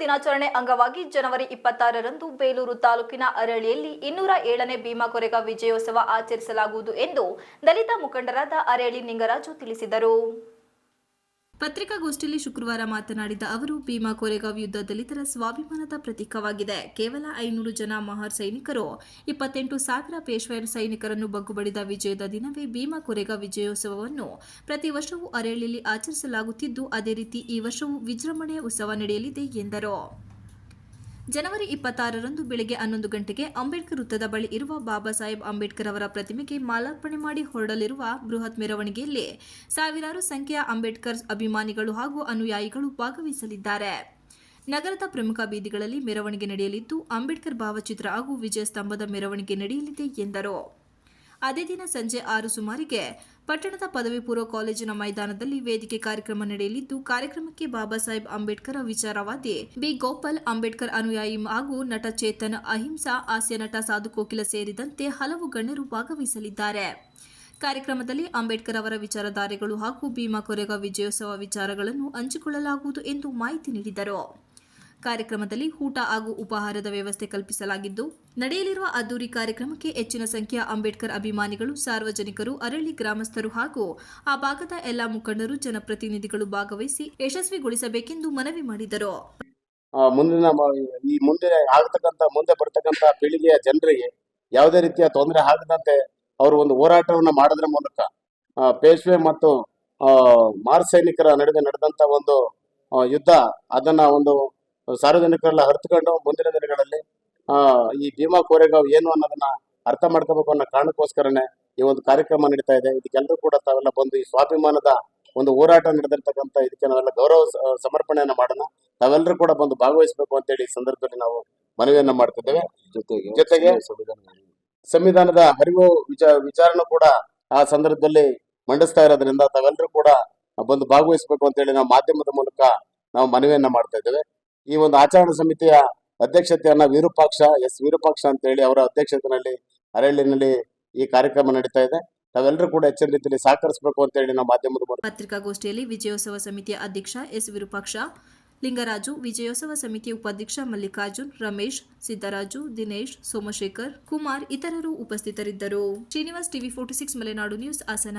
ದಿನಾಚರಣೆ ಅಂಗವಾಗಿ ಜನವರಿ ಇಪ್ಪತ್ತಾರರಂದು ಬೇಲೂರು ತಾಲೂಕಿನ ಅರಳಿಯಲ್ಲಿ ಇನ್ನೂರ ಏಳನೇ ಭೀಮಾ ಕೊರೆಗ ವಿಜಯೋತ್ಸವ ಆಚರಿಸಲಾಗುವುದು ಎಂದು ದಲಿತ ಮುಖಂಡರಾದ ಅರಳಿ ನಿಂಗರಾಜು ತಿಳಿಸಿದರು. ಪತ್ರಿಕಾಗೋಷ್ಠಿಯಲ್ಲಿ ಶುಕ್ರವಾರ ಮಾತನಾಡಿದ ಅವರು, ಭೀಮಾ ಕೋರೆಗಾಂವ್ ಯುದ್ಧ ದಲಿತರ ಸ್ವಾಭಿಮಾನದ ಪ್ರತೀಕವಾಗಿದೆ. ಕೇವಲ ಐನೂರು ಜನ ಮಹಾರ್ ಸೈನಿಕರು, ಇಪ್ಪತ್ತೆಂಟು ಸಾವಿರ ಪೇಶ್ವೆರ್ ಸೈನಿಕರನ್ನು ಬಗ್ಗುಬಡಿದ ವಿಜಯದ ದಿನವೇ ಭೀಮಾ ಕೋರೆಗಾಂವ್ ವಿಜಯೋತ್ಸವವನ್ನು ಪ್ರತಿ ವರ್ಷವೂ ಅರೇಳಿಯಲ್ಲಿ ಆಚರಿಸಲಾಗುತ್ತಿದ್ದು, ಅದೇ ರೀತಿ ಈ ವರ್ಷವೂ ವಿಜೃಂಭಣೆಯ ಉತ್ಸವ ನಡೆಯಲಿದೆ ಎಂದರು. ಜನವರಿ ಇಪ್ಪತ್ತಾರರಂದು ಬೆಳಗ್ಗೆ ಹನ್ನೊಂದು ಗಂಟೆಗೆ ಅಂಬೇಡ್ಕರ್ ವೃತ್ತದ ಬಳಿ ಇರುವ ಬಾಬಾ ಸಾಹೇಬ್ ಅಂಬೇಡ್ಕರ್ ಅವರ ಪ್ರತಿಮೆಗೆ ಮಾಲಾರ್ಪಣೆ ಮಾಡಿ ಹೊರಡಲಿರುವ ಬೃಹತ್ ಮೆರವಣಿಗೆಯಲ್ಲಿ ಸಾವಿರಾರು ಸಂಖ್ಯೆಯ ಅಂಬೇಡ್ಕರ್ ಅಭಿಮಾನಿಗಳು ಹಾಗೂ ಅನುಯಾಯಿಗಳು ಭಾಗವಹಿಸಲಿದ್ದಾರೆ. ನಗರದ ಪ್ರಮುಖ ಬೀದಿಗಳಲ್ಲಿ ಮೆರವಣಿಗೆ ನಡೆಯಲಿದ್ದು, ಅಂಬೇಡ್ಕರ್ ಭಾವಚಿತ್ರ ಹಾಗೂ ವಿಜಯ ಸ್ತಂಭದ ಮೆರವಣಿಗೆ ನಡೆಯಲಿದೆ ಎಂದರು. ಅದೇ ದಿನ ಸಂಜೆ ಆರು ಸುಮಾರಿಗೆ ಪಟ್ಟಣದ ಪದವಿ ಪೂರ್ವ ಕಾಲೇಜಿನ ಮೈದಾನದಲ್ಲಿ ವೇದಿಕೆ ಕಾರ್ಯಕ್ರಮ ನಡೆಯಲಿದ್ದು, ಕಾರ್ಯಕ್ರಮಕ್ಕೆ ಬಾಬಾ ಸಾಹೇಬ್ ಅಂಬೇಡ್ಕರ್ ವಿಚಾರವಾದಿ ಬಿ. ಗೋಪಾಲ್ ಅಂಬೇಡ್ಕರ್ ಅನುಯಾಯಿ ಹಾಗೂ ನಟ ಚೇತನ್ ಅಹಿಂಸಾ, ಹಾಸ್ಯ ನಟ ಸಾಧು ಕೋಕಿಲ ಸೇರಿದಂತೆ ಹಲವು ಗಣ್ಯರು ಭಾಗವಹಿಸಲಿದ್ದಾರೆ. ಕಾರ್ಯಕ್ರಮದಲ್ಲಿ ಅಂಬೇಡ್ಕರ್ ಅವರ ವಿಚಾರಧಾರೆಗಳು ಹಾಗೂ ಭೀಮಾ ಕೊರೆಗ ವಿಜಯೋತ್ಸವ ವಿಚಾರಗಳನ್ನು ಹಂಚಿಕೊಳ್ಳಲಾಗುವುದು ಎಂದು ಮಾಹಿತಿ ನೀಡಿದರು. ಕಾರ್ಯಕ್ರಮದಲ್ಲಿ ಊಟ ಹಾಗೂ ಉಪಹಾರದ ವ್ಯವಸ್ಥೆ ಕಲ್ಪಿಸಲಾಗಿದ್ದು, ನಡೆಯಲಿರುವ ಅದ್ದೂರಿ ಕಾರ್ಯಕ್ರಮಕ್ಕೆ ಹೆಚ್ಚಿನ ಸಂಖ್ಯೆಯ ಅಂಬೇಡ್ಕರ್ ಅಭಿಮಾನಿಗಳು, ಸಾರ್ವಜನಿಕರು, ಅರಳಿ ಗ್ರಾಮಸ್ಥರು ಹಾಗೂ ಆ ಭಾಗದ ಎಲ್ಲಾ ಮುಖಂಡರು, ಜನಪ್ರತಿನಿಧಿಗಳು ಭಾಗವಹಿಸಿ ಯಶಸ್ವಿಗೊಳಿಸಬೇಕೆಂದು ಮನವಿ ಮಾಡಿದರು. ಮುಂದಿನ ಈ ಮುಂದೆ ಆಗತಕ್ಕಂತ ಮುಂದೆ ಬರ್ತಕ್ಕಂಥ ಪೀಳಿಗೆಯ ಜನರಿಗೆ ಯಾವುದೇ ರೀತಿಯ ತೊಂದರೆ ಆಗದಂತೆ ಅವರು ಒಂದು ಹೋರಾಟವನ್ನು ಮಾಡೋದ್ರ ಮೂಲಕ ಪೇಶ್ವೆ ಮತ್ತು ಮಾರ್ ಸೈನಿಕರ ನಡುವೆ ನಡೆದಂತ ಒಂದು ಯುದ್ಧ, ಅದನ್ನ ಒಂದು ಸಾರ್ವಜನಿಕರೆಲ್ಲ ಅರ್ಥಕೊಂಡು ಮುಂದಿನ ದಿನಗಳಲ್ಲಿ ಆ, ಈ ಭೀಮಾ ಕೋರೆಗಾವ್ ಏನು ಅನ್ನೋದನ್ನ ಅರ್ಥ ಮಾಡ್ಕೋಬೇಕು ಅನ್ನೋ ಕಾರಣಕ್ಕೋಸ್ಕರನೇ ಈ ಒಂದು ಕಾರ್ಯಕ್ರಮ ನಡೀತಾ ಇದೆ. ಇದಕ್ಕೆಲ್ಲರೂ ಕೂಡ ತಾವೆಲ್ಲ ಬಂದು ಈ ಸ್ವಾಭಿಮಾನದ ಒಂದು ಹೋರಾಟ ನಡೆದಿರ್ತಕ್ಕಂಥ ಇದಕ್ಕೆ ನಾವೆಲ್ಲ ಗೌರವ ಸಮರ್ಪಣೆಯನ್ನು ಮಾಡೋಣ. ತಾವೆಲ್ಲರೂ ಕೂಡ ಬಂದು ಭಾಗವಹಿಸಬೇಕು ಅಂತೇಳಿ ಈ ಸಂದರ್ಭದಲ್ಲಿ ನಾವು ಮನವಿಯನ್ನ ಮಾಡ್ತಿದ್ದೇವೆ. ಜೊತೆಗೆ ಜೊತೆಗೆ ಸಂವಿಧಾನದ ಅರಿವು ವಿಚಾರ ವಿಚಾರನೂ ಕೂಡ ಆ ಸಂದರ್ಭದಲ್ಲಿ ಮಂಡಿಸ್ತಾ ಇರೋದ್ರಿಂದ ತಾವೆಲ್ಲರೂ ಕೂಡ ಬಂದು ಭಾಗವಹಿಸಬೇಕು ಅಂತೇಳಿ ನಾವು ಮಾಧ್ಯಮದ ಮೂಲಕ ನಾವು ಮನವಿಯನ್ನ ಮಾಡ್ತಾ ಇದ್ದೇವೆ. ಈ ಒಂದು ಆಚರಣ ಸಮಿತಿಯ ಅಧ್ಯಕ್ಷತೆಯನ್ನ ವಿರೂಪಾಕ್ಷ, ಎಸ್. ವಿರೂಪಾಕ್ಷ ಅಂತೇಳಿ ಅವರ ಅಧ್ಯಕ್ಷತೆಯಲ್ಲಿ ಅರಳಿನಲ್ಲಿ ಈ ಕಾರ್ಯಕ್ರಮ ನಡೀತಾ ಇದೆ. ತಾವೆಲ್ಲರೂ ಕೂಡ ಹೆಚ್ಚಿನ ರೀತಿಯಲ್ಲಿ ಸಹಕರಿಸಬೇಕು ಅಂತೇಳಿ ನಾವು ಮಾಧ್ಯಮದ ಪತ್ರಿಕಾಗೋಷ್ಠಿಯಲ್ಲಿ ವಿಜಯೋತ್ಸವ ಸಮಿತಿಯ ಅಧ್ಯಕ್ಷ, ಎಸ್. ವಿರೂಪಾಕ್ಷ, ಲಿಂಗರಾಜು, ವಿಜಯೋತ್ಸವ ಸಮಿತಿ ಉಪಾಧ್ಯಕ್ಷ ಮಲ್ಲಿಕಾರ್ಜುನ್, ರಮೇಶ್, ಸಿದ್ದರಾಜು, ದಿನೇಶ್, ಸೋಮಶೇಖರ್, ಕುಮಾರ್ ಇತರರು ಉಪಸ್ಥಿತರಿದ್ದರು. Srinivas TV forty six Malenadu news Hassan.